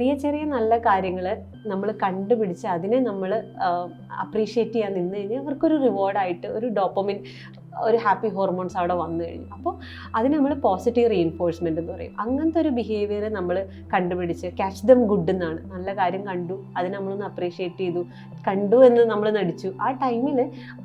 ചെറിയ ചെറിയ നല്ല കാര്യങ്ങൾ നമ്മൾ കണ്ടുപിടിച്ച് അതിനെ നമ്മൾ അപ്രീഷിയേറ്റ് ചെയ്യാൻ നിന്ന് കഴിഞ്ഞാൽ അവർക്കൊരു റിവാർഡായിട്ട് ഒരു ഡോപ്പമിൻ ഒരു ഹാപ്പി ഹോർമോൺസ് അവിടെ വന്നു കഴിഞ്ഞു. അപ്പോൾ അതിന് നമ്മൾ പോസിറ്റീവ് റീഎൻഫോഴ്സ്മെന്റ് എന്ന് പറയും. അങ്ങനത്തെ ഒരു ബിഹേവിയർ നമ്മൾ കണ്ടുപിടിച്ച് ക്യാച്ച് ദം ഗുഡ് എന്നാണ്. നല്ല കാര്യം കണ്ടു അതിനെ നമ്മളൊന്ന് അപ്രീഷിയേറ്റ് ചെയ്തു കണ്ടു എന്ന് നമ്മൾ നടിച്ചു. ആ ടൈമിൽ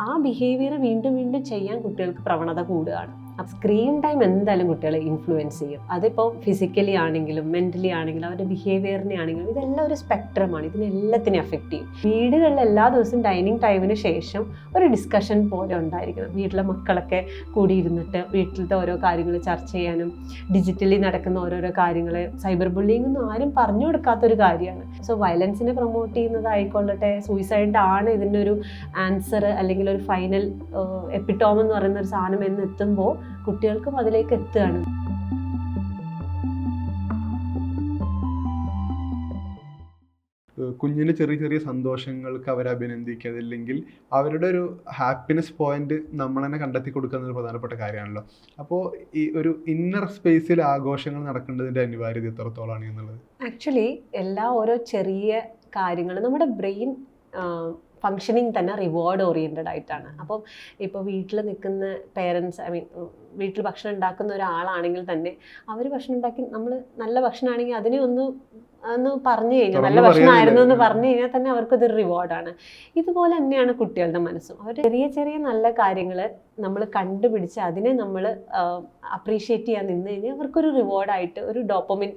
ആ ബിഹേവിയർ വീണ്ടും വീണ്ടും ചെയ്യാൻ കുട്ടികൾക്ക് പ്രവണത കൂടുകയാണ്. സ്ക്രീൻ ടൈം എന്തായാലും കുട്ടികളെ ഇൻഫ്ലുവൻസ് ചെയ്യും. അതിപ്പോൾ ഫിസിക്കലി ആണെങ്കിലും മെന്റലി ആണെങ്കിലും അവരുടെ ബിഹേവിയറിനെ ആണെങ്കിലും ഇതെല്ലാം ഒരു സ്പെക്ട്രമാണ് ഇതിനെല്ലാത്തിനെ എഫക്റ്റ് ചെയ്യും. വീടുകളിൽ എല്ലാ ദിവസവും ഡൈനിങ് ടൈമിന് ശേഷം ഒരു ഡിസ്കഷൻ പോലെ ഉണ്ടായിരിക്കണം. വീട്ടിലെ മക്കളൊക്കെ കൂടിയിരുന്നിട്ട് വീട്ടിലത്തെ ഓരോ കാര്യങ്ങൾ ചർച്ച ചെയ്യാനും ഡിജിറ്റലി നടക്കുന്ന ഓരോരോ കാര്യങ്ങൾ സൈബർ ബുള്ളിങ് ഒന്നും ആരും പറഞ്ഞു കൊടുക്കാത്തൊരു കാര്യമാണ്. സോ വയലൻസിനെ പ്രൊമോട്ട് ചെയ്യുന്നതായിക്കൊള്ളട്ടെ സൂയിസൈഡ് ആണ് ഇതിന്റെ ഒരു ആൻസർ അല്ലെങ്കിൽ ഒരു ഫൈനൽ എപ്പിറ്റോം എന്ന് പറയുന്ന ഒരു സാധനം എന്ന് എത്തുമ്പോൾ കുട്ടികൾക്കും അതിലേക്ക് എത്തുകയാണ്. കുഞ്ഞിന് ചെറിയ ചെറിയ സന്തോഷങ്ങൾക്ക് അവരെ അഭിനന്ദിക്കുക അതല്ലെങ്കിൽ അവരുടെ ഒരു ഹാപ്പിനെസ് പോയിന്റ് നമ്മൾ തന്നെ കണ്ടെത്തി കൊടുക്കുന്ന ഒരു പ്രധാനപ്പെട്ട കാര്യമാണല്ലോ. അപ്പോൾ ഈ ഒരു ഇന്നർ സ്പേസിൽ ആഘോഷങ്ങൾ നടക്കേണ്ടതിന്റെ അനിവാര്യത എത്രത്തോളമാണ് എന്നുള്ളത്? ആക്ച്വലി എല്ലാ ഓരോ ചെറിയ കാര്യങ്ങളും നമ്മുടെ ബ്രെയിൻ ഫങ്ഷനിങ് തന്നെ റിവാർഡ് ഓറിയന്റഡ് ആയിട്ടാണ്. അപ്പം ഇപ്പോൾ വീട്ടിൽ നിൽക്കുന്ന പേരൻസ് ഐ മീൻ വീട്ടിൽ ഭക്ഷണം ഉണ്ടാക്കുന്ന ഒരാളാണെങ്കിൽ തന്നെ അവർ ഭക്ഷണം ഉണ്ടാക്കി നമ്മൾ നല്ല ഭക്ഷണമാണെങ്കിൽ അതിനെ ഒന്ന് ഒന്ന് പറഞ്ഞു കഴിഞ്ഞാൽ നല്ല ഭക്ഷണമായിരുന്നു എന്ന് പറഞ്ഞു കഴിഞ്ഞാൽ തന്നെ അവർക്കതൊരു റിവാർഡാണ് ഇതുപോലെ തന്നെയാണ് കുട്ടികളുടെ മനസ്സും. അവർ ചെറിയ ചെറിയ നല്ല കാര്യങ്ങൾ നമ്മൾ കണ്ടുപിടിച്ച് അതിനെ നമ്മൾ അപ്രീഷിയേറ്റ് ചെയ്യാൻ നിന്ന് കഴിഞ്ഞാൽ അവർക്കൊരു റിവാർഡായിട്ട് ഒരു ഡോപ്പമിൻ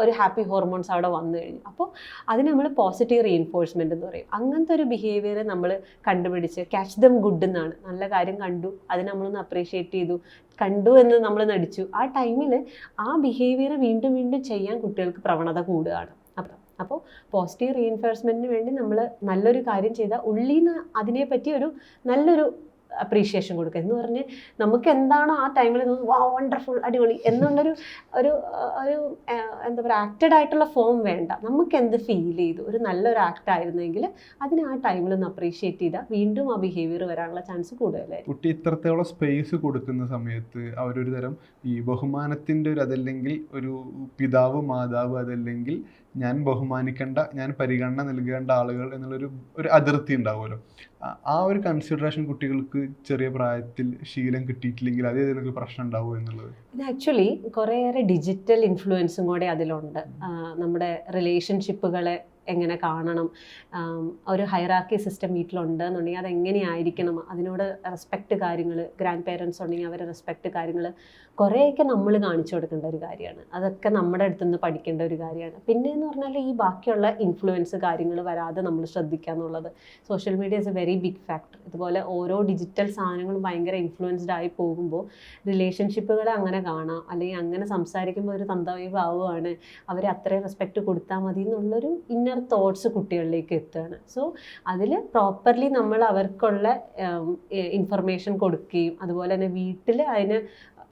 ഒരു ഹാപ്പി ഹോർമോൺസ് അവിടെ വന്നു കഴിഞ്ഞു. അപ്പോൾ അതിന് നമ്മൾ പോസിറ്റീവ് റീഎൻഫോഴ്സ്മെന്റ് എന്ന് പറയും. അങ്ങനത്തെ ഒരു ബിഹേവിയർ നമ്മൾ കണ്ടുപിടിച്ച് ക്യാച്ച് ദം ഗുഡ് എന്നാണ്. നല്ല കാര്യം കണ്ടു അതിനെ നമ്മളൊന്ന് അപ്രീഷിയേറ്റ് ചെയ്തു കണ്ടു എന്ന് നമ്മൾ നടിച്ചു. ആ ടൈമിൽ ആ ബിഹേവിയർ വീണ്ടും വീണ്ടും ചെയ്യാൻ കുട്ടികൾക്ക് പ്രവണത കൂടുകയാണ്. അപ്പം അപ്പോൾ പോസിറ്റീവ് റീഎൻഫോഴ്സ്മെന്റിന് വേണ്ടി നമ്മൾ നല്ലൊരു കാര്യം ചെയ്താൽ ഉള്ളിൽ നിന്ന് അതിനെപ്പറ്റി ഒരു നല്ലൊരു അപ്രീഷിയേഷൻ കൊടുക്കുക. എന്ന് പറഞ്ഞ് നമുക്ക് എന്താണോ ആ ടൈമിൽ വാ വണ്ടർഫുൾ അടിപൊളി എന്നുള്ളൊരു ഒരു ഒരു എന്താ പറയുക ആക്റ്റഡ് ആയിട്ടുള്ള ഫോം വേണ്ട. നമുക്ക് എന്ത് ഫീൽ ചെയ്തു? ഒരു നല്ലൊരു ആക്ട് ആയിരുന്നെങ്കിൽ അതിനെ ആ ടൈമിൽ ഒന്ന് അപ്രീഷിയേറ്റ് ചെയ്താൽ വീണ്ടും ആ ബിഹേവിയർ വരാനുള്ള ചാൻസ് കൂടുതലായിരിക്കും. കുട്ടി ഇത്രത്തോളം സ്പേസ് കൊടുക്കുന്ന സമയത്ത് അവരൊരു തരം ഈ ബഹുമാനത്തിന്റെ ഒരു അതല്ലെങ്കിൽ ഒരു പിതാവ് മാതാവ് അതല്ലെങ്കിൽ ഞാൻ ബഹുമാനിക്കേണ്ട ഞാൻ പരിഗണന നൽകേണ്ട ആളുകൾ എന്നുള്ളൊരു ഒരു അതിർത്തി ഉണ്ടാവുമല്ലോ. ആ- ഒരു കൺസിഡറേഷൻ കുട്ടികൾക്ക് ചെറിയ പ്രായത്തിൽ ശീലം കിട്ടിയിട്ടില്ലെങ്കിൽ അത് ഏതെങ്കിലും പ്രശ്നം ഉണ്ടാവുമോ എന്നുള്ളത്? ഇത് ആക്ച്വലി കുറേയേറെ ഡിജിറ്റൽ ഇൻഫ്ലുവൻസും കൂടെ അതിലുണ്ട്. നമ്മുടെ റിലേഷൻഷിപ്പുകളെ എങ്ങനെ കാണണം? ഒരു ഹൈറാക്കി സിസ്റ്റം വീട്ടിലുണ്ട് എന്നുണ്ടെങ്കിൽ അതെങ്ങനെയായിരിക്കണം? അതിനോട് റെസ്പെക്റ്റ് കാര്യങ്ങൾ ഗ്രാൻഡ് പേരൻസ് ഉണ്ടെങ്കിൽ അവരെ റെസ്പെക്റ്റ് കാര്യങ്ങൾ കുറേയൊക്കെ നമ്മൾ കാണിച്ചു കൊടുക്കേണ്ട ഒരു കാര്യമാണ്. അതൊക്കെ നമ്മുടെ അടുത്ത് നിന്ന് പഠിക്കേണ്ട ഒരു കാര്യമാണ്. പിന്നെ എന്ന് പറഞ്ഞാൽ ഈ ബാക്കിയുള്ള ഇൻഫ്ലുവൻസ് കാര്യങ്ങൾ വരാതെ നമ്മൾ ശ്രദ്ധിക്കുക എന്നുള്ളത്. Social media is a very big factor ഇതുപോലെ ഓരോ ഡിജിറ്റൽ സാധനങ്ങളും ഭയങ്കര ഇൻഫ്ലുവൻസ്ഡ് ആയി പോകുമ്പോൾ റിലേഷൻഷിപ്പുകളെ അങ്ങനെ കാണാം. അല്ലെങ്കിൽ അങ്ങനെ സംസാരിക്കുമ്പോൾ ഒരു തന്തവൈവ് ആവുകയാണ് അവരെ അത്രയും റെസ്പെക്റ്റ് കൊടുത്താൽ മതി എന്നുള്ളൊരു ഇന്നർ തോട്ട്സ് കുട്ടികളിലേക്ക് എത്തുകയാണ്. സോ അതിൽ പ്രോപ്പർലി നമ്മൾ അവർക്കുള്ള ഇൻഫർമേഷൻ കൊടുക്കുകയും അതുപോലെ തന്നെ വീട്ടിൽ അതിന്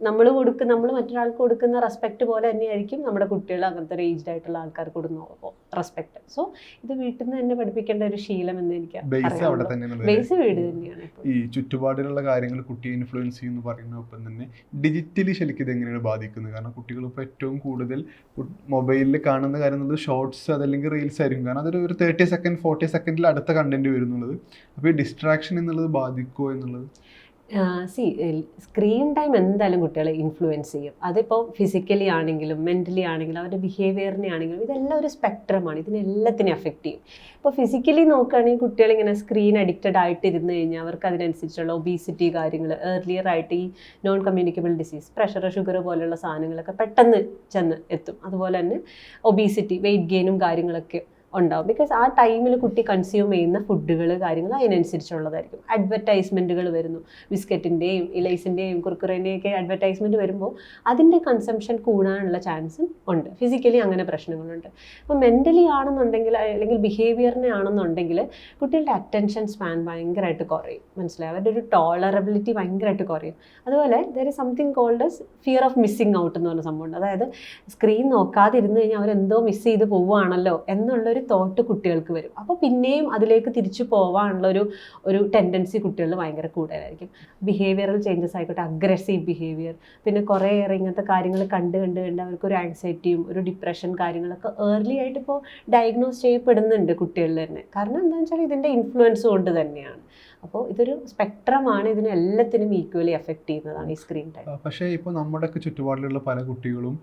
നമ്മൾ കൊടുക്കുന്ന നമ്മൾ മറ്റൊരാൾക്ക് കൊടുക്കുന്ന റെസ്പെക്ട് പോലെ തന്നെയായിരിക്കും നമ്മുടെ കുട്ടികൾ അങ്ങനത്തെ ഏജ്ഡ് ആയിട്ടുള്ള ആൾക്കാർ കൊടുക്കുന്ന റെസ്പെക്ട് സോ ഇത് വീട്ടിൽ നിന്ന് തന്നെ പഠിപ്പിക്കേണ്ട ഒരു ശീലം എന്ന് എനിക്ക് ബേസ് വീട് തന്നെയാണ് ഈ ചുറ്റുപാടിലുള്ള കാര്യങ്ങൾ കുട്ടിയെ ഇൻഫ്ലുവൻസ് ചെയ്യുന്നു പറയുന്നതൊപ്പം തന്നെ ഡിജിറ്റലി ശരിക്കും ഇത് എങ്ങനെയാണ് ബാധിക്കുന്നത്? കാരണം കുട്ടികൾ ഇപ്പോൾ ഏറ്റവും കൂടുതൽ മൊബൈലിൽ കാണുന്ന കാര്യം എന്നുള്ളത് ഷോർട്സ് അതല്ലെങ്കിൽ റീൽസ് ആയിരിക്കും. കാരണം അതൊരു ഒരു തേർട്ടി സെക്കൻഡ് ഫോർട്ടി സെക്കൻഡിൽ അടുത്ത കണ്ടന്റ് വരുന്നുള്ളത് അപ്പോൾ ഈ ഡിസ്ട്രാക്ഷൻ എന്നുള്ളത് ബാധിക്കുമോ എന്നുള്ളത്? സി സ്ക്രീൻ ടൈം എന്തായാലും കുട്ടികളെ ഇൻഫ്ലുവൻസ് ചെയ്യും. അതിപ്പോൾ ഫിസിക്കലി ആണെങ്കിലും മെന്റലി ആണെങ്കിലും അവരുടെ ബിഹേവിയറിനെ ആണെങ്കിലും ഇതെല്ലാം ഒരു സ്പെക്ട്രമാണ് ഇതിനെല്ലാത്തിനും എഫക്റ്റ് ചെയ്യും. ഇപ്പോൾ ഫിസിക്കലി നോക്കുകയാണെങ്കിൽ കുട്ടികളിങ്ങനെ സ്ക്രീൻ അഡിക്റ്റഡ് ആയിട്ട് ഇരുന്ന് കഴിഞ്ഞാൽ അവർക്ക് അതിനനുസരിച്ചുള്ള ഒബീസിറ്റി കാര്യങ്ങൾ ഏർലിയർ ആയിട്ട് ഈ non communicable disease pressure sugar പോലെയുള്ള സാധനങ്ങളൊക്കെ പെട്ടെന്ന് ചെന്ന് എത്തും. അതുപോലെ തന്നെ ഒബീസിറ്റി വെയിറ്റ് ഗെയിനും കാര്യങ്ങളൊക്കെ ഉണ്ടാവും. ബിക്കോസ് ആ ടൈമിൽ കുട്ടി കൺസ്യൂം ചെയ്യുന്ന ഫുഡുകൾ കാര്യങ്ങൾ അതിനനുസരിച്ചുള്ളതായിരിക്കും. അഡ്വർടൈസ്മെന്റുകൾ വരുന്നു. ബിസ്ക്കറ്റിന്റെയും ഇലൈസിന്റെയും കുർക്കുറേന്റെയൊക്കെ അഡ്വർടൈസ്മെന്റ് വരുമ്പോൾ അതിന്റെ കൺസംഷൻ കൂടാനുള്ള ചാൻസും ഉണ്ട്. ഫിസിക്കലി അങ്ങനെ പ്രശ്നങ്ങളുണ്ട്. അപ്പോൾ മെന്റലി ആണെന്നുണ്ടെങ്കിൽ അല്ലെങ്കിൽ ബിഹേവിയറിനെ ആണെന്നുണ്ടെങ്കിൽ കുട്ടികളുടെ അറ്റൻഷൻ സ്പാൻ ഭയങ്കരമായിട്ട് കുറയും. മനസ്സിലായി? അവരുടെ ഒരു ടോളറബിലിറ്റി ഭയങ്കരമായിട്ട് കുറയും. അതുപോലെ there is something called fear of missing out എന്ന് പറഞ്ഞ സംഭവമുണ്ട്. അതായത് സ്ക്രീൻ നോക്കാതിരുന്ന് കഴിഞ്ഞാൽ അവരെന്തോ മിസ് ചെയ്ത് പോവുകയാണല്ലോ എന്നുള്ളൊരു തോട്ട് കുട്ടികൾക്ക് വരും. അപ്പോൾ പിന്നെയും അതിലേക്ക് തിരിച്ചു പോകാനുള്ള ഒരു ഒരു ടെൻഡൻസി കുട്ടികളിൽ ഭയങ്കര കൂടുതലായിരിക്കും. ബിഹേവിയറൽ ചേഞ്ചസ് ആയിക്കോട്ടെ അഗ്രസീവ് ബിഹേവിയർ പിന്നെ കുറേയേറെ ഇങ്ങനത്തെ കാര്യങ്ങൾ കണ്ട് കണ്ട് കണ്ട് അവർക്ക് ഒരു ആൻസൈറ്റിയും ഒരു ഡിപ്രഷൻ കാര്യങ്ങളൊക്കെ ഏർലി ആയിട്ട് ഇപ്പോൾ ഡയഗ്നോസ് ചെയ്യപ്പെടുന്നുണ്ട് കുട്ടികളിൽ തന്നെ. കാരണം എന്താണെന്ന് വെച്ചാൽ ഇതിന്റെ ഇൻഫ്ലുവൻസ് കൊണ്ട് തന്നെയാണ്. അപ്പോൾ ഇതൊരു സ്പെക്ട്രമാണ് ഇതിനെ എല്ലാത്തിനും ഈക്വലി എഫക്റ്റ് ചെയ്യുന്നതാണ് ഈ സ്ക്രീൻ ടൈം പക്ഷേ ഇപ്പോൾ നമ്മുടെയൊക്കെ ചുറ്റുപാടിലുള്ള പല കുട്ടികളും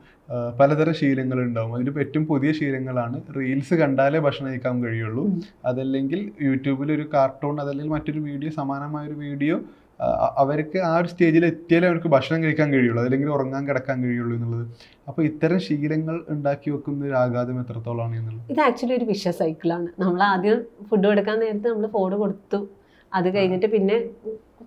പലതരം ശീലങ്ങൾ ഉണ്ടാവും അതിൽ ഏറ്റവും പുതിയ ശീലങ്ങളാണ് റീൽസ് കണ്ടാലേ ഭക്ഷണം കഴിക്കാൻ കഴിയുള്ളൂ. അതല്ലെങ്കിൽ യൂട്യൂബിൽ ഒരു കാർട്ടൂൺ അതല്ലെങ്കിൽ മറ്റൊരു വീഡിയോ സമാനമായ ഒരു വീഡിയോ അവർക്ക് ആ ഒരു സ്റ്റേജിൽ എത്തിയാലേ അവർക്ക് ഭക്ഷണം കഴിക്കാൻ കഴിയുള്ളൂ. അല്ലെങ്കിൽ ഉറങ്ങാൻ കിടക്കാൻ കഴിയുള്ളൂ എന്നുള്ളത്. അപ്പോൾ ഇത്തരം ശീലങ്ങൾ ഉണ്ടാക്കി വെക്കുന്ന ഒരു ആഘാതം എത്രത്തോളമാണ് എന്നുള്ളത്? ഇത് ആക്ച്വലി ഒരു വിഷ സൈക്കിളാണ് നമ്മൾ ആദ്യം ഫുഡ് കൊടുക്കാൻ നേരത്തെ നമ്മൾ ഫോൺ കൊടുത്തു. അത് കഴിഞ്ഞിട്ട് പിന്നെ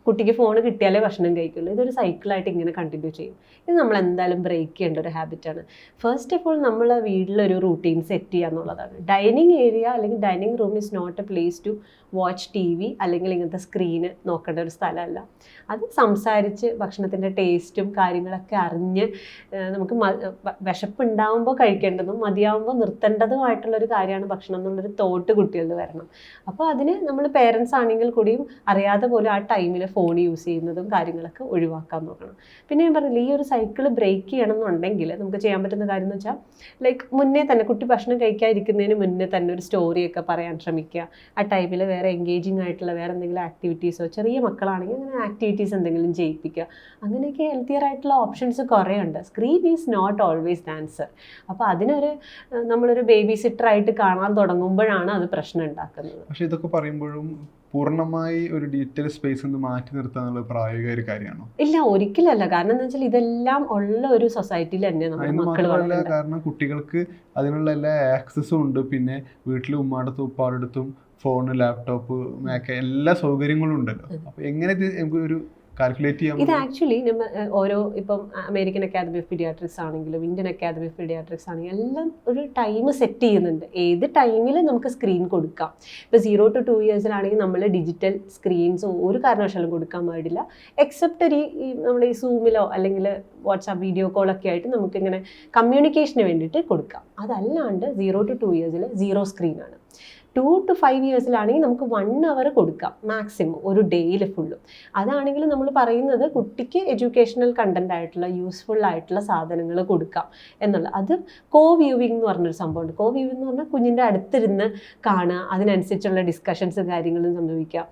കുട്ടിക്ക് ഫോൺ കിട്ടിയാലേ ഭക്ഷണം കഴിക്കുള്ളൂ. ഇതൊരു സൈക്കിളായിട്ട് ഇങ്ങനെ കണ്ടിന്യൂ ചെയ്യും. ഇത് നമ്മൾ എന്തായാലും ബ്രേക്ക് ചെയ്യേണ്ട ഒരു ഹാബിറ്റാണ് ഫസ്റ്റ് ഓഫ് ഓൾ നമ്മൾ വീട്ടിലൊരു റൂട്ടീൻ സെറ്റ് ചെയ്യുക എന്നുള്ളതാണ്. ഡൈനിങ് ഏരിയ അല്ലെങ്കിൽ dining room is not a place to watch T V അല്ലെങ്കിൽ ഇങ്ങനത്തെ സ്ക്രീന് നോക്കേണ്ട ഒരു സ്ഥലമല്ല. അത് സംസാരിച്ച് ഭക്ഷണത്തിന്റെ ടേസ്റ്റും കാര്യങ്ങളൊക്കെ അറിഞ്ഞ് നമുക്ക് വിശപ്പുണ്ടാവുമ്പോൾ കഴിക്കേണ്ടതും മതിയാവുമ്പോൾ നിർത്തേണ്ടതുമായിട്ടുള്ളൊരു കാര്യമാണ് ഭക്ഷണം എന്നുള്ളൊരു തോട്ട് കുട്ടികളിൽ വരണം. അപ്പോൾ അതിന് നമ്മൾ പേരൻസ് ആണെങ്കിൽ കൂടിയും അറിയാതെ പോലും ആ ടൈമിൽ ഫോൺ യൂസ് ചെയ്യുന്നതും കാര്യങ്ങളൊക്കെ ഒഴിവാക്കാൻ നോക്കണം. പിന്നെ ഞാൻ പറഞ്ഞില്ല ഈ ഒരു സൈക്കിൾ ബ്രേക്ക് ചെയ്യണം എന്നുണ്ടെങ്കിൽ നമുക്ക് ചെയ്യാൻ പറ്റുന്ന കാര്യം എന്ന് വെച്ചാൽ ലൈക്ക് മുന്നേ തന്നെ കുട്ടി ഭക്ഷണം കഴിക്കാതിരിക്കുന്നതിന് മുന്നേ തന്നെ ഒരു സ്റ്റോറിയൊക്കെ പറയാൻ ശ്രമിക്കുക. ആ ടൈമിൽ വേറെ എൻഗേജിങ് ആയിട്ടുള്ള വേറെ എന്തെങ്കിലും ആക്ടിവിറ്റീസോ ചെറിയ മക്കളാണെങ്കിൽ അങ്ങനെ ആക്ടിവിറ്റീസ് എന്തെങ്കിലും ചെയ്യിപ്പിക്കുക. അങ്ങനെയൊക്കെ ഹെൽത്തിയർ ആയിട്ടുള്ള ഓപ്ഷൻസ് കുറേ ഉണ്ട്. Screen is not always answer അപ്പോൾ അതിനൊരു നമ്മളൊരു ബേബി സിറ്ററായിട്ട് കാണാൻ തുടങ്ങുമ്പോഴാണ് അത് പ്രശ്നം ഉണ്ടാക്കുന്നത്. പക്ഷേ ഇതൊക്കെ പറയുമ്പോഴും പൂർണമായി ഒരു ഡിജിറ്റൽ സ്പേസ് നിന്ന് മാറ്റി നിർത്താനുള്ള പ്രായോഗിക ഒരു കാര്യമാണോ? ഇല്ല ഒരിക്കലല്ല. കാരണം എന്താ വെച്ചാൽ ഇതെല്ലാം ഉള്ള ഒരു സൊസൈറ്റിയിൽ തന്നെ മക്കൾ മാത്രമല്ല വളരുന്നത് കാരണം കുട്ടികൾക്ക് അതിനുള്ള എല്ലാ ആക്സസും ഉണ്ട്. പിന്നെ വീട്ടിൽ ഉമ്മാടത്തും ഉപ്പാടത്തും ഫോൺ ലാപ്ടോപ്പ് മാക്ക് എല്ലാ സൗകര്യങ്ങളും ഉണ്ടല്ലോ. അപ്പൊ എങ്ങനെ നമുക്ക് ഒരു കാൽക്കുലേറ്റ് ചെയ്യാം ഇത് ആക്ച്വലി നമ്മൾ ഓരോ ഇപ്പം അമേരിക്കൻ അക്കാദമി ഓഫ് പീഡിയാട്രിക്സ് ആണെങ്കിലും ഇന്ത്യൻ അക്കാദമി ഓഫ് പീഡിയാട്രിക്സ് ആണെങ്കിലും എല്ലാം ഒരു ടൈം സെറ്റ് ചെയ്യുന്നുണ്ട്. ഏത് ടൈമിൽ നമുക്ക് സ്ക്രീൻ കൊടുക്കാം. ഇപ്പോൾ സീറോ ടു ടു ഇയേഴ്സിലാണെങ്കിൽ നമ്മൾ ഡിജിറ്റൽ സ്ക്രീൻസ് ഒരു കാരണവശാലും കൊടുക്കാൻ പാടില്ല. എക്സെപ്റ്റ് ഒരു ഈ നമ്മുടെ ഈ സൂമിലോ അല്ലെങ്കിൽ വാട്സാപ്പ് വീഡിയോ കോളൊക്കെ ആയിട്ട് നമുക്കിങ്ങനെ കമ്മ്യൂണിക്കേഷന് വേണ്ടിയിട്ട് കൊടുക്കാം. അതല്ലാണ്ട് സീറോ ടു ടു ഇയേഴ്സിൽ സീറോ സ്ക്രീനാണ് ടു ടു ഫൈവ് ഇയേഴ്സിലാണെങ്കിൽ നമുക്ക് വൺ അവർ കൊടുക്കാം മാക്സിമം ഒരു ഡേയിൽ ഫുള്ളും അതാണെങ്കിൽ നമ്മൾ പറയുന്നത് കുട്ടിക്ക് എഡ്യൂക്കേഷണൽ കണ്ടന്റ് ആയിട്ടുള്ള യൂസ്ഫുൾ ആയിട്ടുള്ള സാധനങ്ങൾ കൊടുക്കാം എന്നുള്ള അത് കോ വ്യൂവിംഗ് എന്ന് പറഞ്ഞൊരു സംഭവമുണ്ട്. കോ വ്യൂവിംഗ് എന്ന് പറഞ്ഞാൽ കുഞ്ഞിന്റെ അടുത്തിരുന്ന് കാണുക അതിനനുസരിച്ചുള്ള ഡിസ്കഷൻസ് കാര്യങ്ങളും സംഭവിക്കാം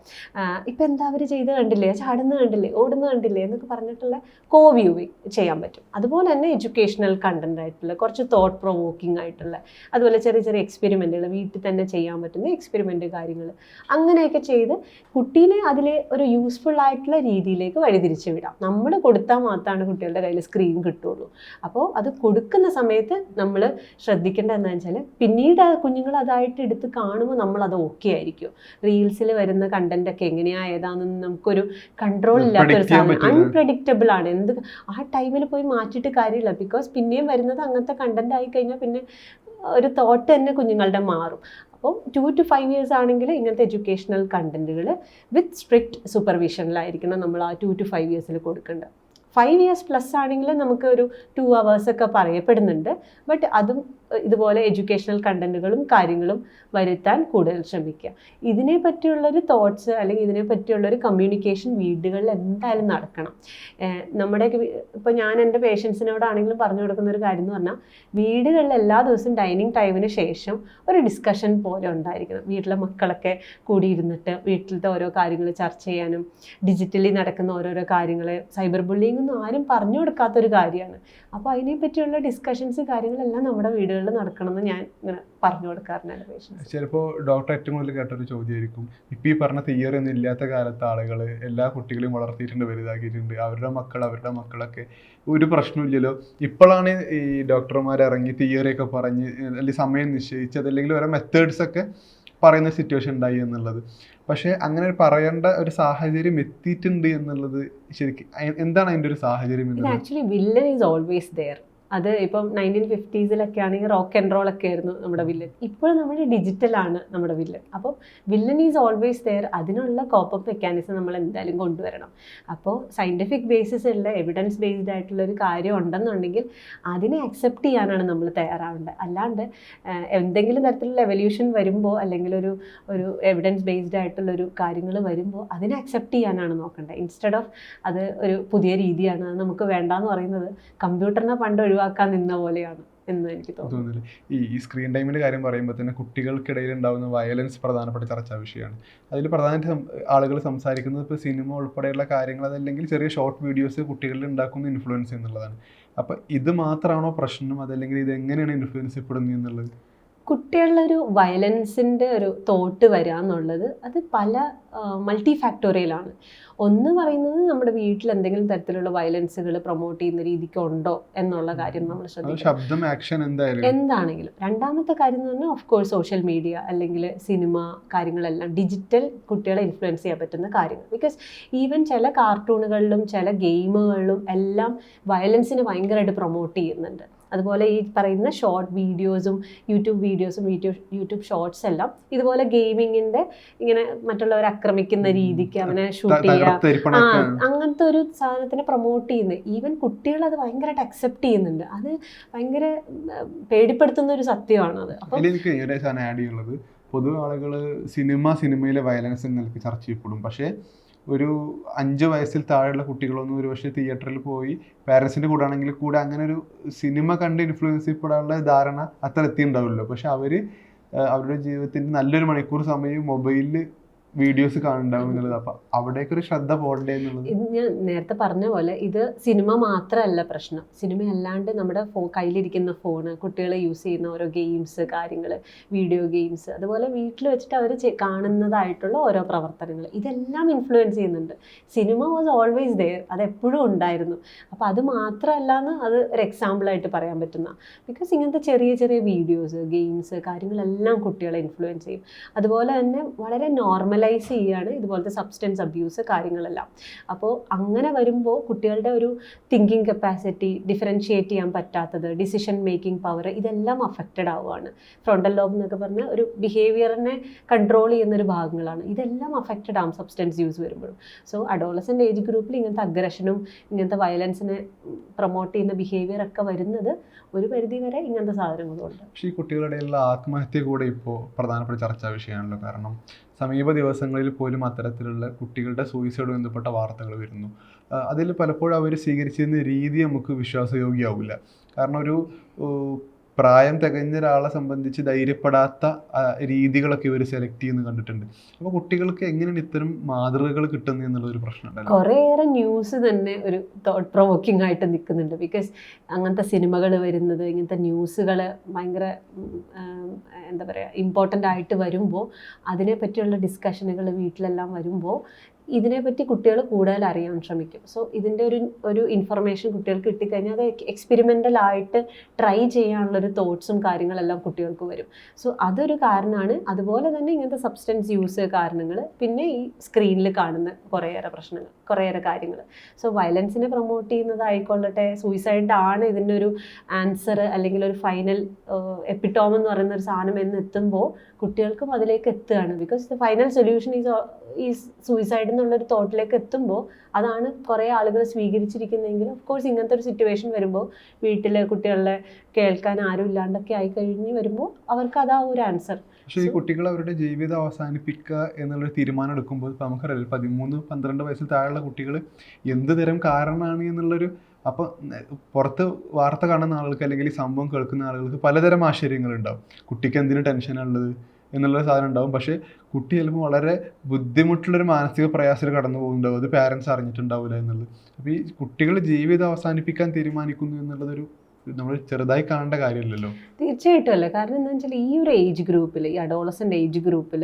ഇപ്പം എന്താ അവർ ചെയ്ത് കണ്ടില്ലേ? ചാടുന്ന കണ്ടില്ലേ? ഓടുന്ന കണ്ടില്ലേ? എന്നൊക്കെ പറഞ്ഞിട്ടുള്ള കോ വ്യൂവിങ് ചെയ്യാൻ പറ്റും. അതുപോലെ തന്നെ എഡ്യൂക്കേഷണൽ കണ്ടന്റ് ആയിട്ടുള്ള കുറച്ച് തോട്ട് പ്രൊവോക്കിംഗ് ആയിട്ടുള്ള അതുപോലെ ചെറിയ ചെറിയ എക്സ്പെരിമെന്റുകൾ വീട്ടിൽ തന്നെ ചെയ്യാൻ പറ്റുന്ന എക്സ്പെരിമെന്റ് കാര്യങ്ങൾ അങ്ങനെയൊക്കെ ചെയ്ത് കുട്ടീനെ അതിൽ ഒരു യൂസ്ഫുൾ ആയിട്ടുള്ള രീതിയിലേക്ക് വഴിതിരിച്ച് വിടാം നമ്മൾ കൊടുത്താൽ മാത്രമാണ് കുട്ടികളുടെ കയ്യിൽ സ്ക്രീൻ കിട്ടുള്ളൂ. അപ്പോൾ അത് കൊടുക്കുന്ന സമയത്ത് നമ്മൾ ശ്രദ്ധിക്കേണ്ട എന്താണെന്ന് വെച്ചാൽ പിന്നീട് ആ കുഞ്ഞുങ്ങൾ അതായിട്ട് എടുത്ത് കാണുമ്പോൾ നമ്മൾ അത് ഓക്കെ ആയിരിക്കും റീൽസിൽ വരുന്ന കണ്ടന്റ് ഒക്കെ എങ്ങനെയാ ഏതാണെന്ന് നമുക്കൊരു കൺട്രോൾ ഇല്ലാത്ത ഒരു സാധനം. അൺപ്രഡിക്റ്റബിൾ ആണ്. എന്ത് ആ ടൈമിൽ പോയി മാറ്റിയിട്ട് കാര്യമില്ല. ബിക്കോസ് പിന്നെയും വരുന്നത് അങ്ങനത്തെ കണ്ടന്റ് ആയി കഴിഞ്ഞാൽ പിന്നെ ഒരു തോട്ട് തന്നെ കുഞ്ഞുങ്ങളുടെ മാറും. അപ്പോൾ ടു ടു ഫൈവ് ഇയേഴ്സ് ആണെങ്കിൽ ഇങ്ങനത്തെ എഡ്യൂക്കേഷണൽ കണ്ടന്റുകൾ വിത്ത് സ്ട്രിക്റ്റ് സൂപ്പർവിഷനിലായിരിക്കണം നമ്മൾ ആ ടു ടു ഫൈവ് ഇയേഴ്സിൽ കൊടുക്കേണ്ടത്. ഫൈവ് ഇയേഴ്സ് പ്ലസ് ആണെങ്കിൽ നമുക്ക് ഒരു ടു ഒക്കെ പറയപ്പെടുന്നുണ്ട്. ബട്ട് അതും ഇതുപോലെ എഡ്യൂക്കേഷണൽ കണ്ടന്റുകളും കാര്യങ്ങളും വരുത്താൻ കൂടുതൽ ശ്രമിക്കുക. ഇതിനെ പറ്റിയുള്ളൊരു തോട്ട്സ് അല്ലെങ്കിൽ ഇതിനെ പറ്റിയുള്ളൊരു കമ്മ്യൂണിക്കേഷൻ വീടുകളിൽ എന്തായാലും നടക്കണം. നമ്മുടെ ഇപ്പോൾ ഞാൻ എന്റെ പേഷ്യൻസിനോടാണെങ്കിലും പറഞ്ഞു കൊടുക്കുന്ന ഒരു കാര്യം എന്ന് പറഞ്ഞാൽ വീടുകളിൽ എല്ലാ ദിവസവും ഡൈനിങ് ടൈമിന് ശേഷം ഒരു ഡിസ്കഷൻ പോലെ ഉണ്ടായിരിക്കണം. വീട്ടിലെ മക്കളൊക്കെ കൂടിയിരുന്നിട്ട് വീട്ടിലത്തെ ഓരോ കാര്യങ്ങൾ ചർച്ച ചെയ്യാനും ഡിജിറ്റലി നടക്കുന്ന ഓരോരോ കാര്യങ്ങൾ സൈബർ ബുള്ളിങ് ഒന്നും ആരും പറഞ്ഞു കൊടുക്കാത്തൊരു കാര്യമാണ്. അപ്പോൾ അതിനെ പറ്റിയുള്ള ഡിസ്കഷൻസ് കാര്യങ്ങളെല്ലാം നമ്മുടെ വീടുകളിൽ നടക്കണമെന്ന് ഞാൻ ഇങ്ങനെ പറഞ്ഞു കൊടുക്കാറുണ്ട് ചിലപ്പോൾ ഡോക്ടർ ഏറ്റവും കൂടുതൽ കേട്ടൊരു ചോദ്യമായിരിക്കും ഇപ്പം ഈ പറഞ്ഞ തിയറി ഒന്നും ഇല്ലാത്ത കാലത്ത് ആളുകൾ എല്ലാ കുട്ടികളെയും വളർത്തിയിട്ടുണ്ട് വലുതാക്കിയിട്ടുണ്ട്. അവരുടെ മക്കൾ അവരുടെ മക്കളൊക്കെ ഒരു പ്രശ്നമില്ലല്ലോ ഇപ്പോഴാണ് ഈ ഡോക്ടർമാർ ഇറങ്ങി തിയറിയൊക്കെ പറഞ്ഞ് അല്ലെങ്കിൽ സമയം നിശ്ചയിച്ച് അല്ലെങ്കിൽ ഓരോ മെത്തേഡ്സ് ഒക്കെ പറയുന്ന സിറ്റുവേഷൻ ഉണ്ടായി എന്നുള്ളത്. പക്ഷേ അങ്ങനെ പറയേണ്ട ഒരു സാഹചര്യം എത്തിയിട്ടുണ്ട് എന്നുള്ളത് ശരിക്കും എന്താണ് അതിന്റെ ഒരു സാഹചര്യം actually villain is always there അത് ഇപ്പം നയന്റീൻ ഫിഫ്റ്റീസിലൊക്കെ ആണെങ്കിൽ റോക്ക് ആൻഡ് റോൾ ഒക്കെ ആയിരുന്നു നമ്മുടെ വില്ലൻ ഇപ്പോഴും നമ്മുടെ ഡിജിറ്റലാണ് നമ്മുടെ വില്ലൻ അപ്പോൾ വില്ലൻ ഈസ് ഓൾവേസ് ദെയർ അതിനുള്ള കോപ്പപ്പ് മെക്കാനിസം നമ്മൾ എന്തായാലും കൊണ്ടുവരണം. അപ്പോൾ സയന്റിഫിക് ബേസിസ് ഉള്ള എവിഡൻസ് ബേസ്ഡ് ആയിട്ടുള്ള ഒരു കാര്യം ഉണ്ടെന്നുണ്ടെങ്കിൽ അതിനെ അക്സെപ്റ്റ് ചെയ്യാനാണ് നമ്മൾ തയ്യാറാവേണ്ടത്. അല്ലാണ്ട് എന്തെങ്കിലും തരത്തിലുള്ള എവല്യൂഷൻ വരുമ്പോൾ അല്ലെങ്കിൽ ഒരു ഒരു എവിഡൻസ് ബേസ്ഡ് ആയിട്ടുള്ള ഒരു കാര്യങ്ങൾ വരുമ്പോൾ അതിനെ അക്സെപ്റ്റ് ചെയ്യാനാണ് നോക്കേണ്ടത്. ഇൻസ്റ്റെഡ് ഓഫ് അത് ഒരു പുതിയ രീതിയാണ് നമുക്ക് വേണ്ടാന്ന് പറയുന്നത്. കമ്പ്യൂട്ടറിനെ പണ്ട് ഒഴിവാക്കാൻ നിന്ന പോലെയാണ് എന്ന് എനിക്ക് തോന്നുന്നു. ഈ സ്ക്രീൻ ടൈമിന്റെ കാര്യം പറയുമ്പോൾ തന്നെ കുട്ടികൾക്കിടയിൽ ഉണ്ടാകുന്ന വയലൻസ് പ്രധാനപ്പെട്ട ചർച്ചാ വിഷയമാണ്. അതിൽ പ്രധാനമായിട്ട് ആളുകൾ സംസാരിക്കുന്നത് ഇപ്പോൾ സിനിമ ഉൾപ്പെടെയുള്ള കാര്യങ്ങൾ അതല്ലെങ്കിൽ ചെറിയ ഷോർട്ട് വീഡിയോസ് കുട്ടികളിൽ ഉണ്ടാക്കുന്ന ഇൻഫ്ലുവൻസ് എന്നുള്ളതാണ്. അപ്പോൾ ഇത് മാത്രമാണോ പ്രശ്നം? അതല്ലെങ്കിൽ ഇത് എങ്ങനെയാണ് ഇൻഫ്ലുവൻസ് ചെയ്യപ്പെടുന്നത് എന്നുള്ളത്? കുട്ടികളിലൊരു വയലൻസിന്റെ ഒരു തോട്ട് വരിക എന്നുള്ളത് അത് പല മൾട്ടി ഫാക്ടോറിയലാണ് ഒന്ന് പറയുന്നത് നമ്മുടെ വീട്ടിൽ എന്തെങ്കിലും തരത്തിലുള്ള വയലൻസുകൾ പ്രൊമോട്ട് ചെയ്യുന്ന രീതിക്ക് ഉണ്ടോ എന്നുള്ള കാര്യം നമ്മൾ ശ്രദ്ധിക്കും ശ്രദ്ധിക്കണം. എന്താണെങ്കിലും. രണ്ടാമത്തെ കാര്യം എന്ന് പറഞ്ഞാൽ ഓഫ് കോഴ്സ് സോഷ്യൽ മീഡിയ അല്ലെങ്കിൽ സിനിമ കാര്യങ്ങളെല്ലാം ഡിജിറ്റൽ കുട്ടികളെ ഇൻഫ്ലുവൻസ് ചെയ്യാൻ പറ്റുന്ന കാര്യങ്ങൾ. ബിക്കോസ് ഈവൻ ചില കാർട്ടൂണുകളിലും ചില ഗെയിമുകളിലും എല്ലാം വയലൻസിനെ ഭയങ്കരമായിട്ട് പ്രൊമോട്ട് ചെയ്യുന്നുണ്ട്. അതുപോലെ ഈ പറയുന്ന ഷോർട്ട് വീഡിയോസും യൂട്യൂബ് വീഡിയോസും യൂട്യൂബ് യൂട്യൂബ് ഷോർട്സ് എല്ലാം ഇതുപോലെ ഗെയിമിങ്ങിന്റെ ഇങ്ങനെ മറ്റുള്ളവരെ ആക്രമിക്കുന്ന രീതിക്ക് അവനെ ഷൂട്ട് ചെയ്യുക. ആ അങ്ങനത്തെ ഒരു സാധനത്തിനെ പ്രൊമോട്ട് ചെയ്യുന്നത് ഈവൻ കുട്ടികൾ അത് ഭയങ്കരമായിട്ട് അക്സെപ്റ്റ് ചെയ്യുന്നുണ്ട്. അത് ഭയങ്കര പേടിപ്പെടുത്തുന്ന ഒരു സത്യമാണ് അത്. അപ്പം അതിൽ എനിക്ക് ആഡ് ചെയ്യുള്ളത് പൊതുവെ ആളുകൾ സിനിമ സിനിമയിലെ വയലൻസ് എന്നൊക്കെ ചർച്ച ചെയ്യപ്പെടും. പക്ഷേ ഒരു അഞ്ച് വയസ്സിൽ താഴെയുള്ള കുട്ടികളൊന്നും ഒരു പക്ഷേ തിയേറ്ററിൽ പോയി പാരൻസിന്റെ കൂടെ ആണെങ്കിൽ കൂടെ അങ്ങനെ ഒരു സിനിമ കണ്ട് ഇൻഫ്ലുവൻസ് ചെയ്യപ്പെടാനുള്ള ധാരണ അത്ര എത്തിയിട്ടുണ്ടാവില്ലല്ലോ. പക്ഷെ അവർ അവരുടെ ജീവിതത്തിന്റെ നല്ലൊരു മണിക്കൂർ സമയം മൊബൈലിൽ വീഡിയോസ് കാണുന്നുണ്ടാവും അപ്പം അവിടേക്ക് ഒരു ശ്രദ്ധ പോകണ്ടേ എന്നുള്ളത്? ഞാൻ നേരത്തെ പറഞ്ഞ പോലെ ഇത് സിനിമ മാത്രമല്ല പ്രശ്നം. സിനിമ അല്ലാണ്ട് നമ്മുടെ ഫോ കയ്യിലിരിക്കുന്ന ഫോണ് കുട്ടികളെ യൂസ് ചെയ്യുന്ന ഓരോ ഗെയിംസ് കാര്യങ്ങൾ വീഡിയോ ഗെയിംസ് അതുപോലെ വീട്ടിൽ വെച്ചിട്ട് അവർ കാണുന്നതായിട്ടുള്ള ഓരോ പ്രവർത്തനങ്ങൾ ഇതെല്ലാം ഇൻഫ്ലുവൻസ് ചെയ്യുന്നുണ്ട്. സിനിമ വാസ് ഓൾവേസ് ദെയർ അത് എപ്പോഴും ഉണ്ടായിരുന്നു. അപ്പോൾ അത് മാത്രമല്ല എന്ന് അത് ഒരു എക്സാമ്പിളായിട്ട് പറയാൻ പറ്റുന്ന. ബിക്കോസ് ഇങ്ങനത്തെ ചെറിയ ചെറിയ വീഡിയോസ് ഗെയിംസ് കാര്യങ്ങളെല്ലാം കുട്ടികളെ ഇൻഫ്ലുവൻസ് ചെയ്യും. അതുപോലെ തന്നെ വളരെ നോർമലൈസ് ചെയ്യുകയാണ് ഇതുപോലത്തെ സബ്സ്റ്റൻസ് അബ്യൂസ് കാര്യങ്ങളെല്ലാം. അപ്പോൾ അങ്ങനെ വരുമ്പോൾ കുട്ടികളുടെ ഒരു തിങ്കിങ് കപ്പാസിറ്റി ഡിഫറൻഷിയേറ്റ് ചെയ്യാൻ പറ്റാത്തത് ഡിസിഷൻ മേക്കിംഗ് പവർ ഇതെല്ലാം അഫക്റ്റഡ് ആവുകയാണ്. ഫ്രണ്ടൽ ലോബ് എന്നൊക്കെ പറഞ്ഞാൽ ഒരു ബിഹേവിയറിനെ കൺട്രോൾ ചെയ്യുന്ന ഒരു ഭാഗങ്ങളാണ്. ഇതെല്ലാം അഫക്റ്റഡ് ആവും സബ്സ്റ്റൻസ് യൂസ് വരുമ്പോഴും. സോ അഡോളസന്റ് ഏജ് ഗ്രൂപ്പിൽ ഇങ്ങനത്തെ അഗ്രഷനും ഇങ്ങനത്തെ വയലൻസിനെ പ്രൊമോട്ട് ചെയ്യുന്ന ബിഹേവിയർ ഒക്കെ വരുന്നത് ഒരു പരിധി വരെ ഇങ്ങനത്തെ സാധനങ്ങളുണ്ട്. പക്ഷേ ഈ കുട്ടികളുടെ ആത്മഹത്യ കൂടെ ഇപ്പോൾ പ്രധാനപ്പെട്ട ചർച്ചാ വിഷയമാണല്ലോ. കാരണം സമീപ ദിവസങ്ങളിൽ പോലും അത്തരത്തിലുള്ള കുട്ടികളുടെ സൂയിസൈഡ് ബന്ധപ്പെട്ട വാർത്തകൾ വരുന്നു. അതിൽ പലപ്പോഴും അവർ സ്വീകരിച്ചിരുന്ന രീതി നമുക്ക് വിശ്വാസയോഗ്യമാവില്ല കാരണം ഒരു പ്രായം തികഞ്ഞ ഒരാളെ സംബന്ധിച്ച് ധൈര്യപ്പെടാത്ത രീതികളൊക്കെ ഇവർ സെലക്ട് ചെയ്യുന്ന കണ്ടിട്ടുണ്ട്. അപ്പൊ കുട്ടികൾക്ക് എങ്ങനെയാണ് ഇത്തരം മാതൃകകൾ കിട്ടുന്നത് എന്നുള്ള ഒരു പ്രശ്നം കുറേയേറെ ന്യൂസ് തന്നെ ഒരു തോട്ട് പ്രൊവോക്കിംഗ് ആയിട്ട് നിൽക്കുന്നുണ്ട് ബിക്കോസ് അങ്ങനത്തെ സിനിമകൾ വരുന്നത് ഇങ്ങനത്തെ ന്യൂസുകൾ ഭയങ്കര എന്താ പറയുക ഇമ്പോർട്ടന്റ് ആയിട്ട് വരുമ്പോൾ അതിനെ പറ്റിയുള്ള ഡിസ്കഷനുകൾ വീട്ടിലെല്ലാം വരുമ്പോൾ ഇതിനെപ്പറ്റി കുട്ടികൾ കൂടുതൽ അറിയാൻ ശ്രമിക്കും. സോ ഇതിന്റെ ഒരു ഒരു ഇൻഫർമേഷൻ കുട്ടികൾക്ക് കിട്ടിക്കഴിഞ്ഞാൽ അത് എക്സ്പെരിമെന്റൽ ആയിട്ട് ട്രൈ ചെയ്യാനുള്ളൊരു തോട്ട്സും കാര്യങ്ങളെല്ലാം കുട്ടികൾക്ക് വരും. സോ അതൊരു കാരണമാണ്. അതുപോലെ തന്നെ ഇങ്ങനത്തെ സബ്സ്റ്റൻസ് യൂസ് കാരണങ്ങൾ പിന്നെ ഈ സ്ക്രീനിൽ കാണുന്ന കുറേയേറെ പ്രശ്നങ്ങൾ കുറേയേറെ കാര്യങ്ങൾ. സോ വയലൻസിനെ പ്രൊമോട്ട് ചെയ്യുന്നതായിക്കൊള്ളട്ടെ സൂയിസൈഡ് ആണ് ഇതിന്റെ ഒരു ആൻസർ അല്ലെങ്കിൽ ഒരു ഫൈനൽ എപ്പിറ്റോം പറയുന്ന ഒരു സാധനം എന്ന് എത്തുമ്പോൾ കുട്ടികൾക്കും അതിലേക്ക് എത്തുകയാണ്. Because the final solution is is suicide എന്നുള്ളൊരു തോട്ടിലേക്ക് എത്തുമ്പോൾ അതാണ് കുറേ ആളുകൾ സ്വീകരിച്ചിരിക്കുന്നതെങ്കിൽ ഓഫ് കോഴ്സ് ഇങ്ങനത്തെ ഒരു സിറ്റുവേഷൻ വരുമ്പോൾ വീട്ടിലെ കുട്ടികളെ കേൾക്കാൻ ആരും ഇല്ലാണ്ടൊക്കെ ആയി കഴിഞ്ഞ് വരുമ്പോൾ അവർക്ക് അതാ ഒരു ആൻസർ പക്ഷേ ഈ കുട്ടികൾ അവരുടെ ജീവിതം അവസാനിപ്പിക്കുക എന്നുള്ളൊരു തീരുമാനം എടുക്കുമ്പോൾ നമുക്കറിയാം പതിമൂന്ന് പന്ത്രണ്ട് വയസ്സിൽ താഴെയുള്ള കുട്ടികൾ എന്ത് തരം കാരണമാണ് എന്നുള്ളൊരു അപ്പോൾ പുറത്ത് വാർത്ത കാണുന്ന ആളുകൾക്ക് അല്ലെങ്കിൽ ഈ സംഭവം കേൾക്കുന്ന ആളുകൾക്ക് പലതരം ആശ്ചര്യങ്ങളുണ്ടാവും. കുട്ടിക്ക് എന്തിനു ടെൻഷനാണുള്ളത് എന്നുള്ള സാധനം ഉണ്ടാവും. പക്ഷേ കുട്ടി ചിലപ്പോൾ വളരെ ബുദ്ധിമുട്ടുള്ളൊരു മാനസിക പ്രയാസത്തിൽ കടന്നു പോകുന്നുണ്ടാവും. അത് പാരൻസ് അറിഞ്ഞിട്ടുണ്ടാവില്ല എന്നുള്ളത്. അപ്പോൾ ഈ കുട്ടികൾ ജീവിതം അവസാനിപ്പിക്കാൻ തീരുമാനിക്കുന്നു എന്നുള്ളതൊരു നമ്മൾ ചെറുതായി കാണേണ്ട കാര്യമില്ലല്ലോ. തീർച്ചയായിട്ടും അല്ല. കാരണം എന്താ വെച്ചാൽ ഈ ഒരു ഏജ് ഗ്രൂപ്പിൽ ഈ അഡോളസന്റ് ഏജ് ഗ്രൂപ്പിൽ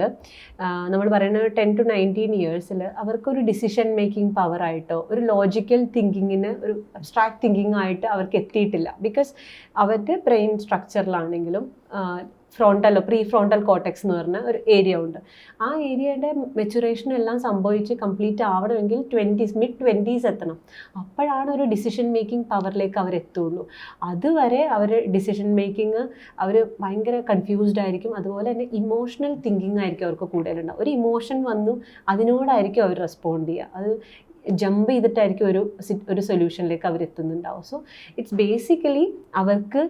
നമ്മൾ പറയുന്ന ടെൻ ടു നയന്റീൻ ഇയേഴ്സിൽ അവർക്കൊരു ഡിസിഷൻ മേക്കിംഗ് പവർ ആയിട്ടോ ഒരു ലോജിക്കൽ തിങ്കിങ്ങിന് ഒരു അബ്സ്ട്രാക്ട് തിങ്കിങ് ആയിട്ട് അവർക്ക് എത്തിയിട്ടില്ല. ബിക്കോസ് അവരുടെ ബ്രെയിൻ സ്ട്രക്ചറിലാണെങ്കിലും ഫ്രോണ്ടലോ പ്രീ ഫ്രോണ്ടൽ കോട്ടക്സ് എന്ന് പറഞ്ഞ ഒരു ഏരിയ ഉണ്ട്. ആ ഏരിയയുടെ മെച്ചുറേഷൻ എല്ലാം സംഭവിച്ച് കംപ്ലീറ്റ് ആവണമെങ്കിൽ ട്വന്റീസ് മിഡ് ട്വന്റീസ് എത്തണം. അപ്പോഴാണ് ഒരു ഡിസിഷൻ മേക്കിംഗ് പവറിലേക്ക് അവർ എത്തുള്ളൂ. അതുവരെ അവർ ഡിസിഷൻ മേക്കിംഗ് അവർ ഭയങ്കര കൺഫ്യൂസ്ഡ് ആയിരിക്കും. അതുപോലെ തന്നെ ഇമോഷണൽ തിങ്കിങ് ആയിരിക്കും അവർക്ക് കൂടുതലുണ്ടാവും ഒരു ഇമോഷൻ വന്നു അതിനോടായിരിക്കും അവർ റെസ്പോണ്ട് ചെയ്യുക. അത് ജമ്പ് ചെയ്തിട്ടായിരിക്കും ഒരു ഒരു സൊല്യൂഷനിലേക്ക് അവർ എത്തുന്നുണ്ടാവും. സോ ഇറ്റ്സ് ബേസിക്കലി അവർക്ക്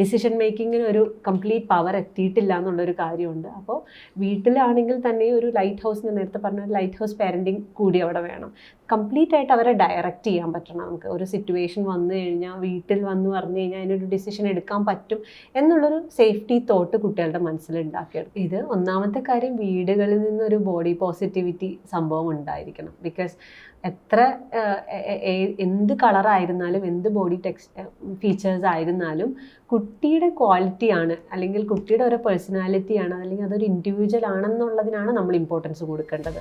ഡിസിഷൻ മേക്കിങ്ങിന് ഒരു കംപ്ലീറ്റ് പവർ എത്തിയിട്ടില്ല എന്നുള്ളൊരു കാര്യമുണ്ട്. അപ്പോൾ വീട്ടിലാണെങ്കിൽ തന്നെ ഒരു ലൈറ്റ് ഹൗസ് ഞാൻ നേരത്തെ പറഞ്ഞ ഒരു ലൈറ്റ് ഹൗസ് പാരന്റിങ് കൂടി അവിടെ വേണം. കംപ്ലീറ്റ് ആയിട്ട് അവരെ ഡയറക്റ്റ് ചെയ്യാൻ പറ്റണം നമുക്ക്. ഒരു സിറ്റുവേഷൻ വന്നു കഴിഞ്ഞാൽ വീട്ടിൽ വന്ന് പറഞ്ഞു കഴിഞ്ഞാൽ അതിനൊരു ഡിസിഷൻ എടുക്കാൻ പറ്റും എന്നുള്ളൊരു സേഫ്റ്റി തോട്ട് കുട്ടികളുടെ മനസ്സിൽ ഉണ്ടാക്കിയെടുക്കും. ഇത് ഒന്നാമത്തെ കാര്യം വീടുകളിൽ നിന്നൊരു ബോഡി പോസിറ്റിവിറ്റി സംഭവം ഉണ്ടായിരിക്കണം. ബിക്കോസ് എത്ര എന്ത് കളറായിരുന്നാലും എന്ത് ബോഡി ടെക്സ് ഫീച്ചേഴ്സ് ആയിരുന്നാലും കുട്ടിയുടെ ക്വാളിറ്റിയാണ് അല്ലെങ്കിൽ കുട്ടിയുടെ ഒരു പേഴ്സണാലിറ്റിയാണ് അല്ലെങ്കിൽ അതൊരു ഇൻഡിവിജ്വൽ ആണെന്നുള്ളതിനാണ് നമ്മൾ ഇമ്പോർട്ടൻസ് കൊടുക്കേണ്ടത്.